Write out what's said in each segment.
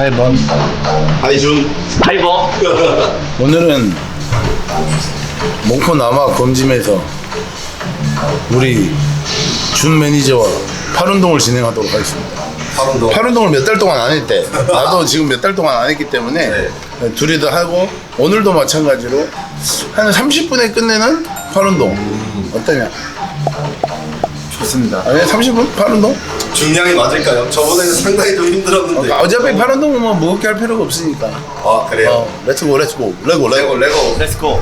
하이번 하이번 하이준 하이버 오늘은 목포 남아 검짐에서 우리 준 매니저와 팔운동을 진행하도록 하겠습니다. 하루도 팔운동을 몇 달 동안 안 했대. 나도 지금 몇 달 동안 안 했기 때문에 둘이 다 하고 오늘도 마찬가지로 한 30분에 끝내는 팔운동 어떠냐? 좋습니다 아니 30분 팔운동? 중량이 맞을까요? 저번에는 상당히 좀 힘들었는데 어차피 팔운동은 뭐 무겁게 할 필요가 없으니까. 아 그래요? 어, 렛츠고 렛츠고 레고 레고 레고 레고 렛츠고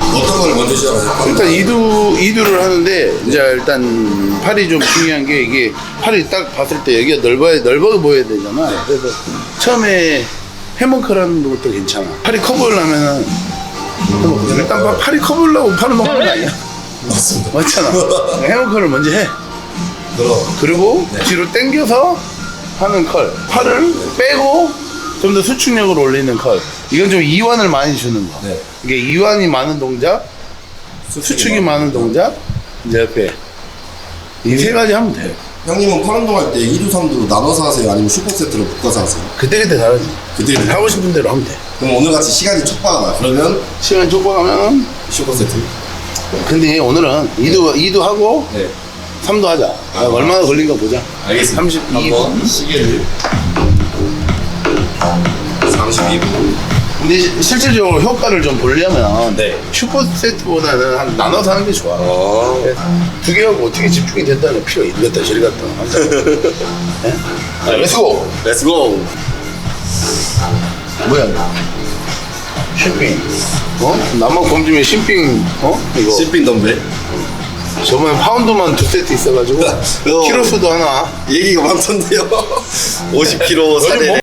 어떤 걸 먼저 시작하실까요? 일단 이두 이두를 하는데 이제 일단 팔이 좀 중요한 게 이게 팔이 딱 봤을 때 여기가 넓어야 넓어 보여야 되잖아. 그래서 처음에 해머크라는 것도 괜찮아. 팔이 커 보이려면은 일단 파- 팔이 커 보이려고 팔 운동 하는 거 아니야? 맞습니다 맞잖아. 해머크를 먼저 해. 그럼 그리고 뒤로 당겨서 하는 컬. 팔을 빼고 좀 더 수축력을 올리는 컬. 이건 좀 이완을 많이 주는 거. 네. 이게 이완이 많은 동작, 수축이 많은 동작, 이제 옆에 이 세 가지 하면 돼요. 형님은 팔 운동할 때 2두 3두로 나눠서 하세요? 아니면 슈퍼세트로 묶어서 하세요? 그때 그때 다르지. 그때 그때. 하고 싶은 대로 하면 돼. 그럼 오늘 같이 시간이 촉박하다 그러면 시간 좁아가면 슈퍼세트 근데 오늘은 2두 2두 하고 네 3두 하자. 아, 얼마나 걸린가 보자. 알겠습니다 32 한번 시계를 32분 근데 시- 실질적으로 효과를 좀 보려면 네. 슈퍼 세트보다는 한 나눠서 하는 게 좋아. 어 두 개하고 어떻게 집중이 된다는 필요가 이리 갔다 저리 갔다. 예? 자, 렛츠고! 렛츠고 뭐야 이거? 신빙 어? 남한 검증에 신빙 어? 이거 시핀 덤벨 저번에 파운드만 두 세트 있어가지고 어. 키로수도 하나 얘기가 많던데요 50kg 사대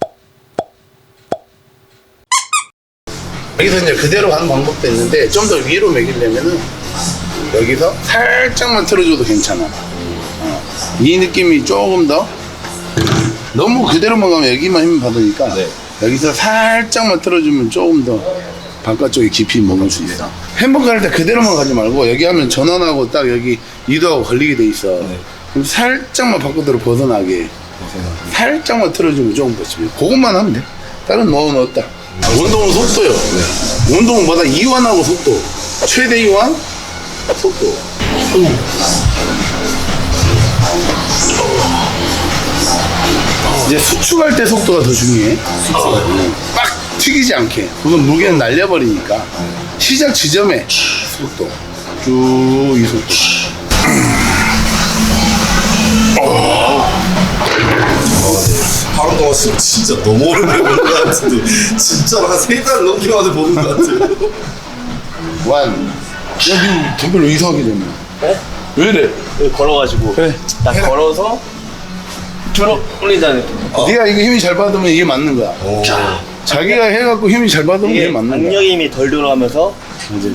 여기서 이제 그대로 하는 방법도 있는데 좀 더 위로 매기려면은 여기서 살짝만 틀어줘도 괜찮아 어. 이 느낌이 조금 더 너무 그대로만 가면 여기만 힘 받으니까 네. 여기서 살짝만 틀어주면 조금 더 바깥쪽에 깊이 먹을 수 있어. 햄버거 할 때 그대로만 가지 말고 여기 하면 전원하고 딱 여기 이도하고 걸리게 돼 있어. 그럼 살짝만 바깥으로 벗어나게. 살짝만 틀어주면 조금 버티면 그것만 하면 돼. 다른 뭐 넣었다. 운동은 속도요. 운동은 마다 이완하고 속도. 최대 이완 속도. 이제 수축할 때 속도가 더 중요해. 응. 빡 튀기지 않게. 그건 무게는 날려버리니까. 시작 지점에 속도. 쭉 이 속도. 바로 동안 진짜 너무 오랜만에 보는 것 같은데. 진짜로 한세달 넘게 만에 보는 것 같아요. 완 야, 니 덤벨 왜 이상하게 됐냐 네? 왜 이래? 여기 걸어가지고. 그래. 딱 걸어서 들어 느낌 네가 이거 힘이 잘 받으면 이게 맞는 거야. 오. 자기가 해갖고 힘이 잘 받으면 이게 맞는 거야 강력의 힘이 덜 들어가면서 이제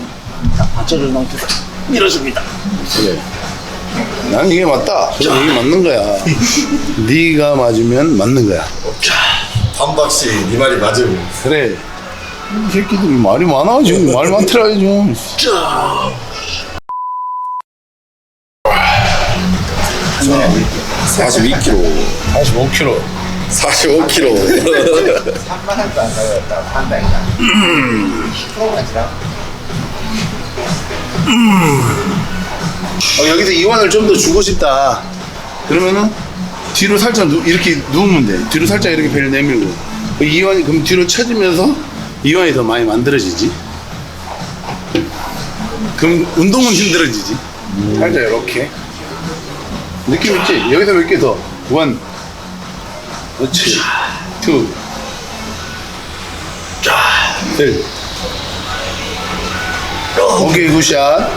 딱 받쳐준 상태에서 밀어줍니다 그래. 난 이게 맞다. 그럼 이게 맞는 거야. 네가 맞으면 맞는 거야. 한박씨 네 말이 맞음 그래. 이 새끼들이 말이 많아 지금 말 많더라 좀. 42kg 45kg. 45kg 3만 원도 안 가졌다 판다니까. 음. 10%만 지나. 어, 여기서 이완을 좀 더 주고 싶다. 그러면은 뒤로 살짝 누, 이렇게 누우면 돼. 뒤로 살짝 이렇게 배를 내밀고. 그 이완이 그럼 뒤로 쳐지면서 이완이 더 많이 만들어지지. 그럼 운동은 힘들어지지. 살짝 이렇게. 느낌 있지? 여기서 몇 개 더. 원. 그렇지. 투. 셋. 오케이, 굿샷.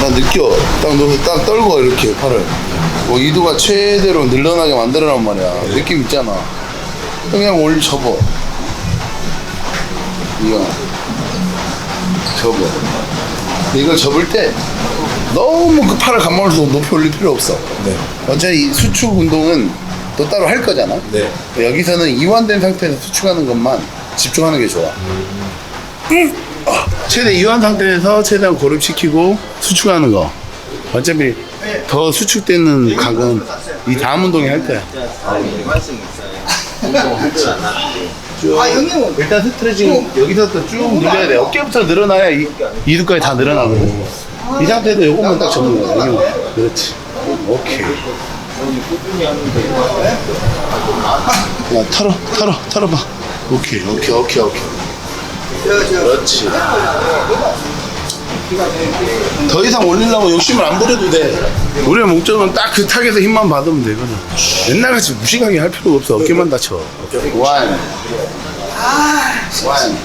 나 느껴. 딱 넣어서 딱 떨고 이렇게 팔을. 뭐 이두가 최대로 늘어나게 만들어란 말이야. 느낌 있잖아. 그냥 올 접어. 이거 접어. 이걸 접을 때 너무 그 팔을 감아서 높이 올릴 필요 없어. 네. 어차피 이 수축 운동은 또 따로 할 거잖아. 네. 여기서는 이완된 상태에서 수축하는 것만 집중하는 게 좋아. 음. 아, 최대 이완 상태에서 최대한 고립시키고 수축하는 거. 어차피 더 수축되는 각은 이 다음 운동에 할 거야. 아 형님은 일단 스트레칭 여기서부터 쭉 늘려야 돼. 어깨부터 늘어나야 이, 이두까지 다 늘어나거든. 이 상태에서 요것만 딱 접는 거야. 여기. 그렇지. 오케이. 야, 털어, 털어, 털어봐. 오케이, 오케이, 오케이, 오케이. 그렇지. 더 이상 올리려고 욕심을 안 부려도 돼. 우리의 목적은 딱그 탁에서 힘만 받으면 되거든. 옛날같이 무식하게 할 필요가 없어. 어깨만 다쳐. 원. 원.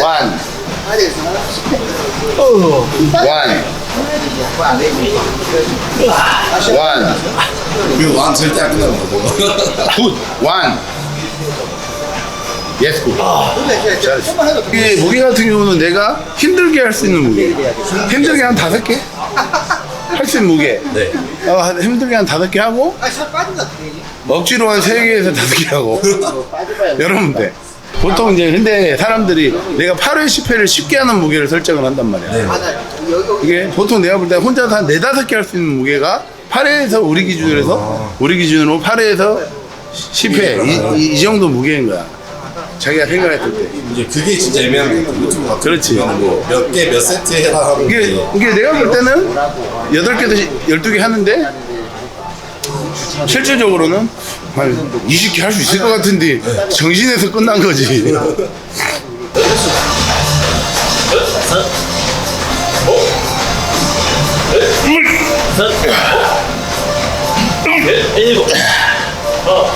원. 이거 완 절대 안 끝나는 거 굿. 원. 예스 굿. 이 무게 같은 경우는 내가 힘들게 할 수 있는 무게. 힘들게 한 다섯 개? 할 수 있는 무게. 네. 어, 한- 힘들게 한 다섯 개 하고 억지로 한 세 개에서 다섯 개 하고 이러면 돼. 보통 이제 근데 사람들이 내가 8회 10회를 쉽게 하는 무게를 설정을 한단 말이야. 여기 이게 보통 내가 볼 때 혼자서 한 네다섯 개 할 수 있는 무게가 8회에서 우리 기준으로 해서 우리 기준으로 8회에서 10회. 이, 이, 이 정도 무게인 거야. 자기가 생각했을 때. 이제 그게 진짜 애매한 게 유튜브 같은 그렇지. 뭐몇 개 몇 세트 해라 하면 이게, 이제 이게 내가 볼 때는 8개에서 12개 하는데 실질적으로는 한 20개 할 수 있을 것 같은데 정신에서 끝난 거지. 선. 일곱. 어.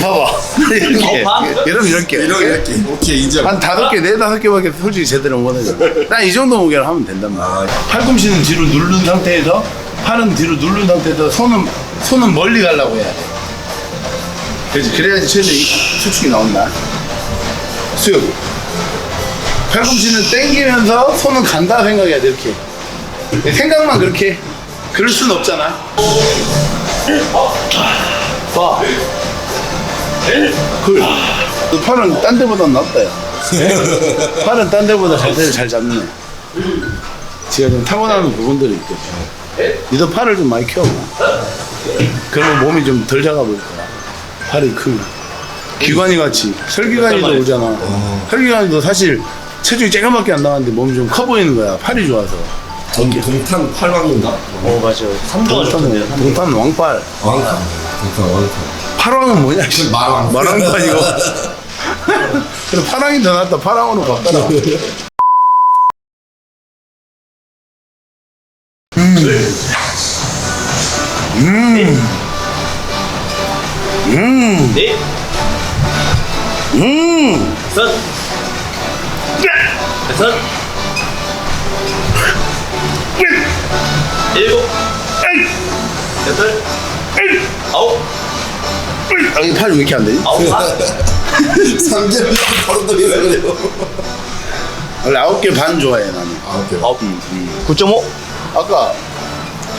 봐봐. 이렇게. 어, 봐? 이러면 이렇게. 이렇게 이렇게 오케이 인정 한 다섯 개, 네 다섯 개밖에 솔직히 제대로 못 하죠. 난이 정도 무게를 하면 된단 말이야. 팔꿈치는 뒤로 누른 상태에서 팔은 뒤로 누른 상태에서 손은 손은 멀리 가려고 해야 돼. 그렇지. 그래야지 최대 이 수축이 나온다. 수योग. 팔꿈치는 당기면서 손은 간다 생각해야 돼 이렇게. 생각만 그렇게. 그럴 순 없잖아. 봐. 그. 너 팔은 딴 데보다 낫다 야. 팔은 딴 데보다 자세를 잘 잡네. 제가 좀 타고나는 부분들이 있거든. 니도 팔을 좀 많이 키워봐. 그러면 몸이 좀 덜 작아 보일 거야. 팔이 크고. 기관이 같이. 설기관이도 오잖아. 설기관이도 사실 체중이 조금밖에 안 나가는데 몸이 좀 커 보이는 거야. 팔이 좋아서. 전 동탄 팔왕인가? 어 맞아요. 삼도가 좋던데요. 동탄 왕팔. 왕탄 동탄 왕탄 팔왕은 뭐냐? 씨. 말왕 말왕도 아니고. 그래 파랑이 더 낫다. 파랑으로 바꿔라. 넷. 음. 선. 여섯. 일곱. 여덟. 아홉. 아, 이팔왜 이렇게 안 되지? 아홉. 사. 삼겹 바로 돌리라 그래요 원래 아홉 개 반 좋아해 나는. 아 오케이 아홉. 9.5. 아까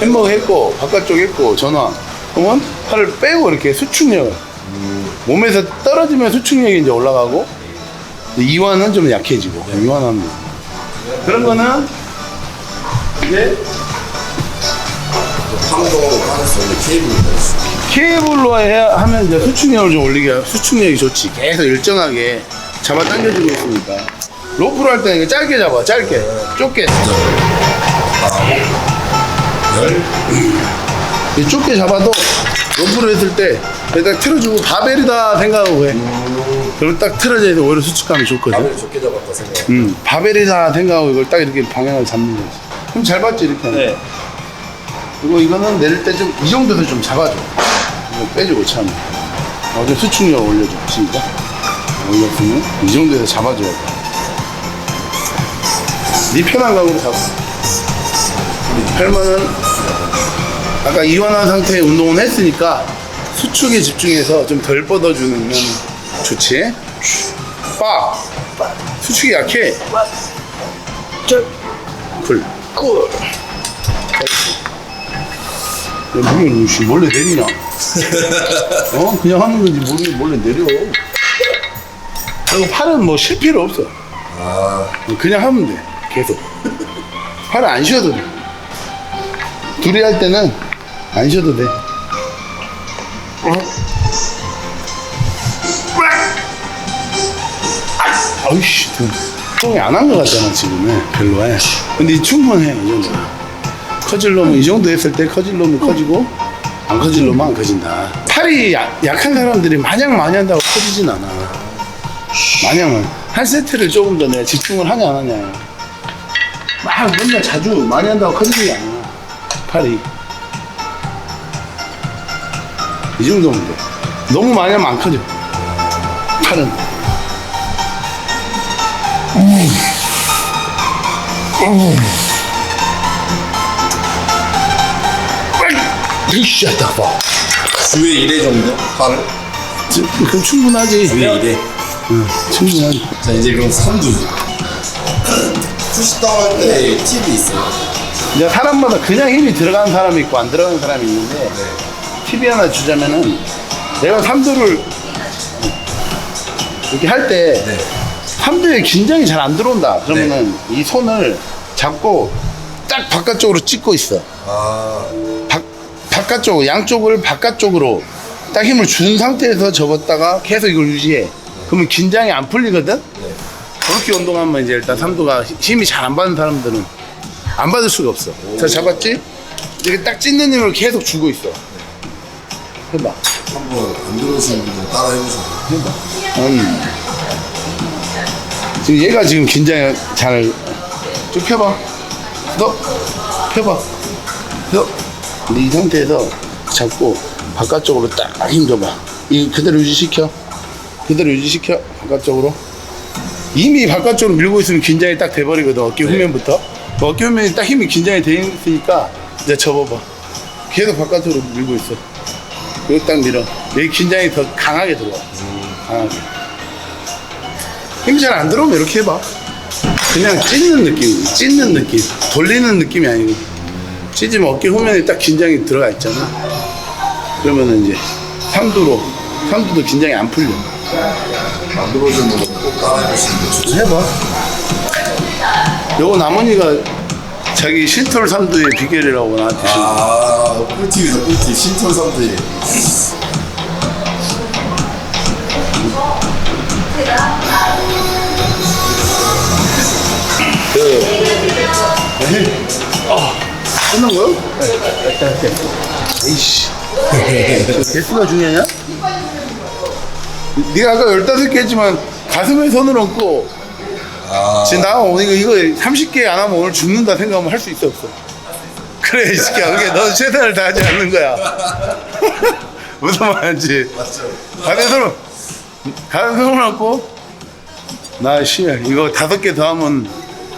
햄버거 했고 바깥쪽 했고 전화. 그러면 팔을 빼고 이렇게 수축력을 몸에서 떨어지면 수축력이 이제 올라가고 이완은 좀 약해지고 이완하면 돼. 그런 거는 이제 빠졌어 근데 케이블로 빠졌어 케이블로 해야 하면 이제 수축력을 좀 올리게 수축력이 좋지. 계속 일정하게 잡아 당겨주고 있으니까 로프로 할 때는 짧게 잡아 짧게. 좁게. 열이 좁게 잡아도 로프로 했을 때딱 틀어주고 바벨이다 생각하고 해. 그럼 딱 틀어져 있어 오히려 수축감이 좋거든. 좋게 잡았다 생각 음, 바벨이다 생각하고 이걸 딱 이렇게 방향을 잡는 거지. 그럼 잘 봤지 이렇게 하면. 네. 그리고 이거는 내릴 때 좀 이 정도에서 좀 잡아줘. 이거 빼주고 참. 어, 좀 수축력 올려줘. 시작. 올렸으면 이 정도에서 잡아줘야 돼. 네 편한 각으로 잡아. 팔만은 아까 이완한 상태의 운동은 했으니까 수축에 집중해서 좀 덜 뻗어주는 좋지. 빡. 수축이 약해. 쿨. 쿨. 야, 무게 씨 몰래 내리냐? 어? 그냥 하는 건지 몰래, 몰래 내려. 그리고 팔은 뭐 쉴 필요 없어. 아 그냥 하면 돼. 계속. 팔을 안 쉬어도 돼. 둘이 할 때는 안 쉬어도 돼. 아이씨, 똥이 안 한 것 같잖아, 지금은. 별로야. 근데 충분해, 이 정도. 커질 놈은 이 정도 했을 때 커질 놈은 커지고, 안 커질 놈은 안 커진다. 팔이 약, 약한 사람들이 마냥 많이 한다고 커지진 않아. 마냥은. 한 세트를 조금 더 내가 집중을 하냐, 안 하냐. 막 맨날 자주 많이 한다고 커지는 게 아니야. 팔이. 이 정도면 돼. 너무 많이 하면 안 커져. 팔은. 으쌰다 봐. 주에 1회 정도? 팔을? 그럼 충분하지. 주에 1회. 응, 충분하지. 자 이제 그럼 3두 푸시다운 할때 팁이 있어요? 이제 사람마다 그냥 힘이 들어가는 사람이 있고 안 들어가는 사람이 있는데 팁이 하나 주자면은 내가 삼두를 이렇게 할 때 네. 삼두에 긴장이 잘 안 들어온다. 그러면은 이 손을 잡고 딱 바깥쪽으로 찍고 있어. 아 바, 바깥쪽 양쪽을 바깥쪽으로 딱 힘을 준 상태에서 접었다가 계속 이걸 유지해. 그러면 긴장이 안 풀리거든. 그렇게 운동하면 이제 일단 삼두가 힘이 잘 안 받는 사람들은 안 받을 수가 없어. 자 잡았지? 이렇게 딱 찢는 힘을 계속 주고 있어. 해봐. 한번 안 들어오시는 분들 따라 해보셔도 해봐. 음. 지금 얘가 지금 긴장이 잘. 쭉 펴봐. 너 펴봐. 너. 근데 이 상태에서 잡고 바깥쪽으로 딱 힘줘봐. 이 그대로 유지시켜. 그대로 유지시켜. 바깥쪽으로. 이미 바깥쪽으로 밀고 있으면 긴장이 딱 돼버리거든. 어깨 후면부터. 그 어깨 후면이 딱 힘이 긴장이 돼 있으니까 이제 접어봐. 계속 바깥쪽으로 밀고 있어. 여기 딱 밀어. 여기 긴장이 더 강하게 들어와. 강하게. 힘이 잘 안 들어오면 이렇게 해봐. 그냥 찢는 느낌, 찢는 느낌. 돌리는 느낌이 아니고. 찢으면 어깨 후면에 딱 긴장이 들어가 있잖아. 그러면은 이제 삼두로, 삼두도 긴장이 안 풀려. 안 들어오시는 분들 꼭 따라 해보시는 게 해봐. 요거 남은이가 자기 신톨 삼두의 비결이라고 나한테 준아 꿀팁이죠 꿀팁 신촌 삼두에 끝난 거요? 네. 에이씨. 개수가 중요하냐? 네가 아까 15개 했지만 가슴에 손을 얹고 아 지금 나 오늘 이거, 이거 30개 안 하면 오늘 죽는다 생각하면 할 수 있어 없어? 그래 이 새끼야 그게 너 최선을 다하지 않는 거야 무슨 말인지 맞죠 가슴에 손을 가슴에 손을 얹고 나 씨, 이거 다섯 개 더 하면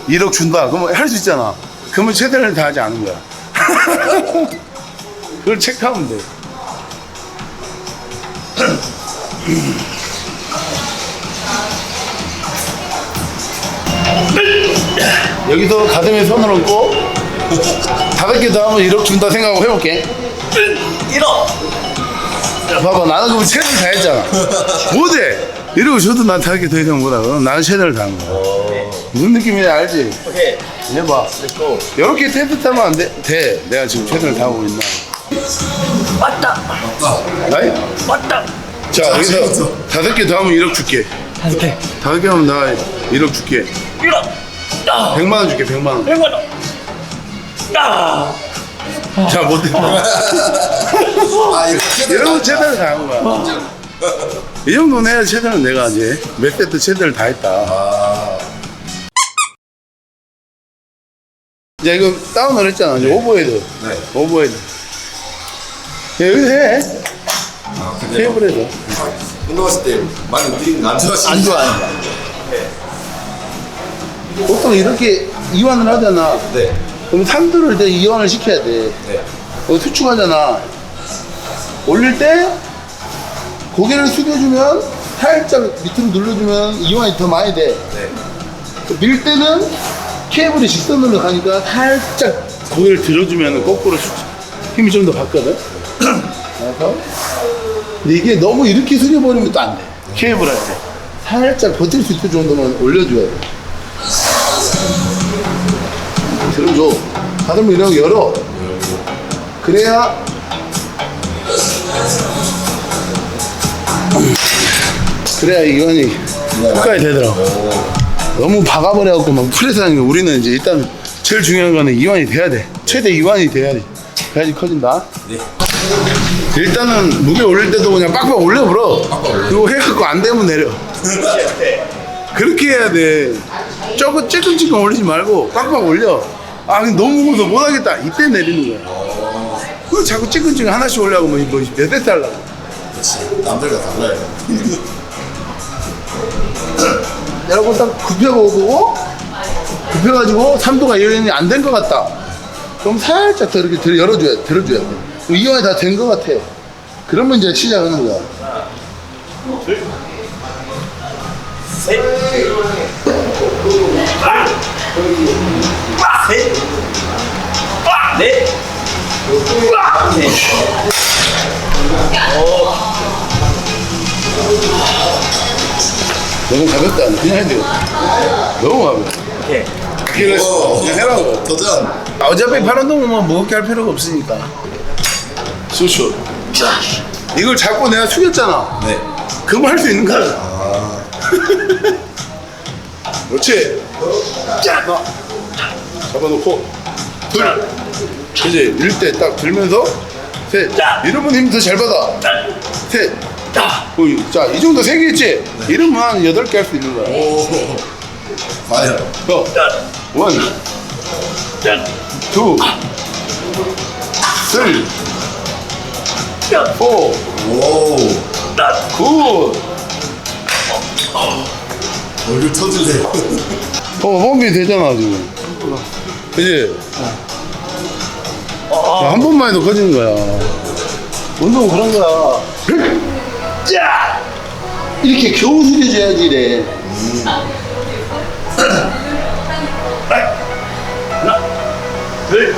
1억 준다 그러면 할 수 있잖아 그러면 최선을 다하지 않은 거야. 그걸 체크하면 돼. 여기서 가슴에 손을 얹고 다섯 개 더 하면 1억 준다 생각하고 해볼게. 1억! 봐봐 나는 그럼 최선을 다했잖아. 못해 이러고 저도 난 다섯 개더 해도 못하 그럼 나는 최선을 다한 거야. 무슨 느낌인지 알지? 오케이. 해봐. 이렇게 테스트 하면 안 돼? 돼 내가 지금 최선을 다하고 있나 왔다. 나이? 왔다. 자 여기서. 다섯 개 더 하면 1억 줄게 다섯 개. 다섯 개 하면 나 1억 줄게 일어. 아. 100만 원 줄게 100만 원 백만 원. 아. 자, 못해. 아 이렇게 이러면 최선을 다한 거야. 이 정도는 해야 최선을 내가 이제 몇 세트 최선을 다했다. 아 이제 이거 다운을 했잖아. 이제 오버헤드. 네. 오버헤드. 야, 여기서 해. 아, 근데 테이블에서. 운동하실 때 많이 움직이는 안 좋아하시는 안 좋아하는 거야. 보통 이렇게 이완을 하잖아. 네 그럼 삼두를 때 이완을 시켜야 돼. 네. 어, 수축하잖아. 올릴 때 고개를 숙여주면 살짝 밑으로 눌러주면 이완이 더 많이 돼. 네. 그밀 때는 케이블이 직선으로 가니까 살짝 고개를 들어주면 거꾸로 수축. 힘이 좀 더 받거든. 그래서 근데 이게 너무 이렇게 숙여버리면 또 안 돼. 케이블 할 때. 살짝 버틸 수 있을 정도만 올려줘야 돼. 들어줘. 다듬어 이렇게 열어. 그래야 그래야 이건이 끝까지 되더라고. 너무 박아버려갖고 막 프레스하는 게 우리는 이제 일단 제일 중요한 거는 이완이 돼야 돼. 최대 이완이 돼야 돼. 그래야지 커진다. 네. 일단은 무게 올릴 때도 그냥 빡빡 올려버려. 그리고 해갖고 안 되면 내려. 그렇게 해야 돼. 조금 찔끔찔끔 올리지 말고 빡빡 올려. 아, 너무 무거워서 못하겠다. 이때 내리는 거야. 그 자꾸 찔끔찔끔 하나씩 올려고 뭐, 뭐, 몇대 달라고. 그렇지. 남들과 달라요. 여러분 딱 굽혀보고 굽혀가지고 3도가 이완이 안 된 것 같다. 그럼 살짝 더 이렇게 들, 열어줘야 들어줘야 돼. 이완이 다 된 것 같아. 그러면 이제 시작하는 거야. 셋. 셋. 넷. 넷. 너무 가볍다. 그냥 해야 돼. 너무 가벼워. 오케이. 그래서 오, 그냥 해라고. 도전. 아, 어차피 팔 운동은 뭐 무겁게 할 필요가 없으니까. 수슛. 이걸 잡고 내가 숙였잖아. 네. 그럼 할 수 있는 거야. 그렇지. 자, 나. 잡아놓고 둘. 그지? 일때딱 들면서 셋. 자. 이러면 힘 더 잘 받아. 셋. 어, 자, 이 정도 있지? 이러면 한 여덟 개할 수 있는 거야. 오. 과연. 어, 원, 투, 쓰리, 포, 오. 굿. 얼굴 터질래요. 어, 펌이 되잖아, 지금. 그지? 야, 한 번만 해도 커지는 거야. 운동은 그런 거야. 짜! 이렇게 겨우 숙여줘야지, 이래. 둘.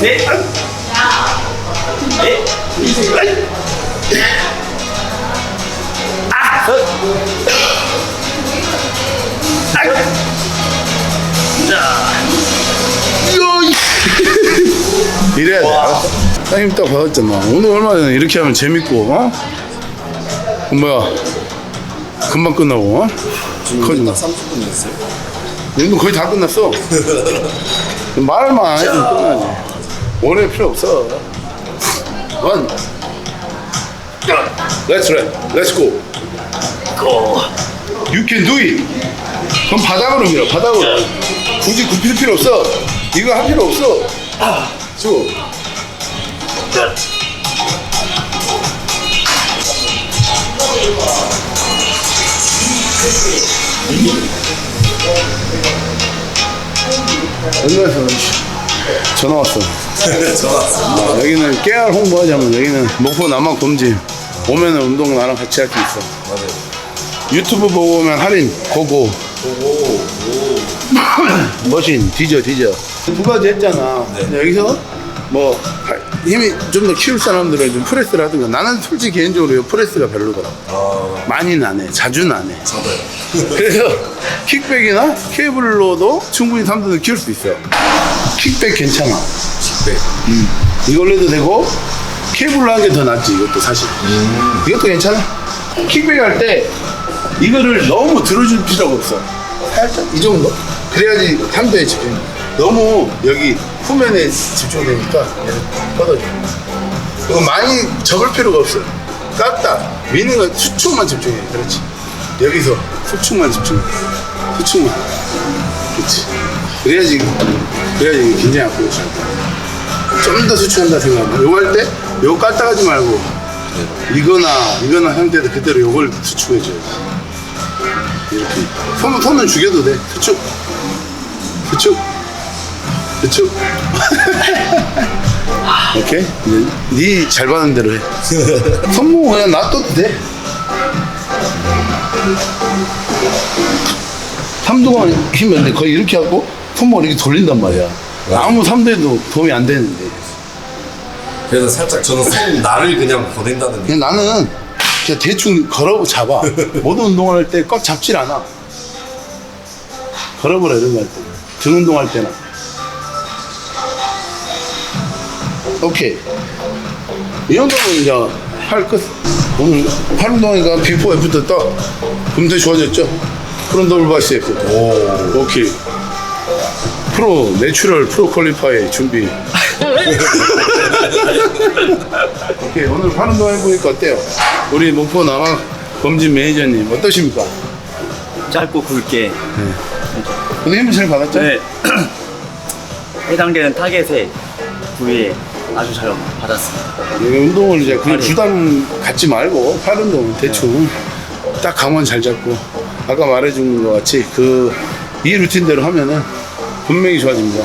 셋. 넷. 아. 셋. 자. 이래야 돼. 알았어? 형님 딱 받았잖아. 오늘 얼마 전에 이렇게 하면 재밌고, 어? 어, 뭐야. 금방 끝나고, 어? 커지면. 딱 30분이었어요. 운동 거의 다 끝났어. 말만 안 해도 끝나지. 오래 필요 없어. 원. Let's run. Let's go. 고. You can do it. 그럼 바닥으로 밀어. 바닥으로. 굳이 굽힐 필요 없어. 이거 할 필요 없어. 아, 쭉. 연락해서 전화 왔어. 전화 왔어. 어, 여기는 깨알 홍보하자면 여기는 목포 남학 검진 오면은 운동 나랑 같이 할 수 있어. 유튜브 보고 오면 할인 고고 오. 머신 뒤져 뒤져 두 가지 했잖아. 네. 근데 여기서 뭐 할- 힘이 좀 더 키울 사람들은 좀 프레스를 하든가 나는 솔직히 개인적으로 이 프레스가 별로더라. 아, 많이는 안 해. 자주는 안 해. 저도요. 그래서 킥백이나 케이블로도 충분히 삼두는 키울 수 있어. 킥백 괜찮아. 네. 이걸로 해도 되고 케이블로 한게더 낫지 이것도 사실 이것도 괜찮아 킥백 할 때 이거를 너무 들어줄 필요가 없어 살짝 이 정도 그래야지 삼도에 집중 너무 여기 후면에 집중되니까 얘를 뻗어줘. 그리고 많이 접을 필요가 없어 깠다. 미는 건 수축만 집중해. 그렇지. 여기서 수축만 집중해. 수축만. 그렇지. 그래야지 그래야지 긴장이 안 풀려 좀더 수출한다 생각하면. 요거 할 때 요거 깔딱 하지 말고 이거나 이거나 상태에서 그대로 요걸 수축해줘야지. 이렇게. 손은, 손은 죽여도 돼. 수축 수축 오케이 니잘 받는 대로 해 손목 그냥 놔둬도 돼 삼두가 힘인데 거의 이렇게 하고 손목을 이렇게 돌린단 말이야 아무 삼두에도 도움이 안 되는데 그래서 살짝 저는 손 나를 그냥 보낸다는 그냥 나는 그냥 대충 걸어 잡아. 모든 운동을 할때 꽉 잡질 않아. 걸어버려 이런 거 할 때. 등 운동할 때나. 오케이. 이 정도면 이제 팔 끝. 오늘 팔 운동이니까 비포 애프터 딱 금세 좋아졌죠? 프론 더블 바이세프. 오. 오케이. 프로 내추럴 프로 퀄리파이 준비. 오케이 오늘 팔 운동 해보니까 어때요? 우리 목포 남학 범진 매니저님 어떠십니까? 짧고 굵게. 오늘 힘을 잘 받았죠? 네. 해당되는 타겟의 부위에 아주 잘 받았습니다. 이 운동을 이제 그냥. 부담 갖지 말고 팔 운동 대충 딱 감원 잘 잡고 아까 말해준 것 같이 그 이 루틴대로 하면은 분명히 좋아집니다.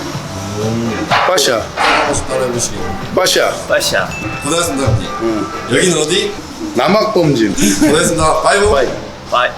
빠샤, 한번씩 따라 해보시기. 빠샤, 빠샤. 고생하셨습니다, 형님. 여기는 어디? 남학범진. 고생하셨습니다. 바이바이. 바이.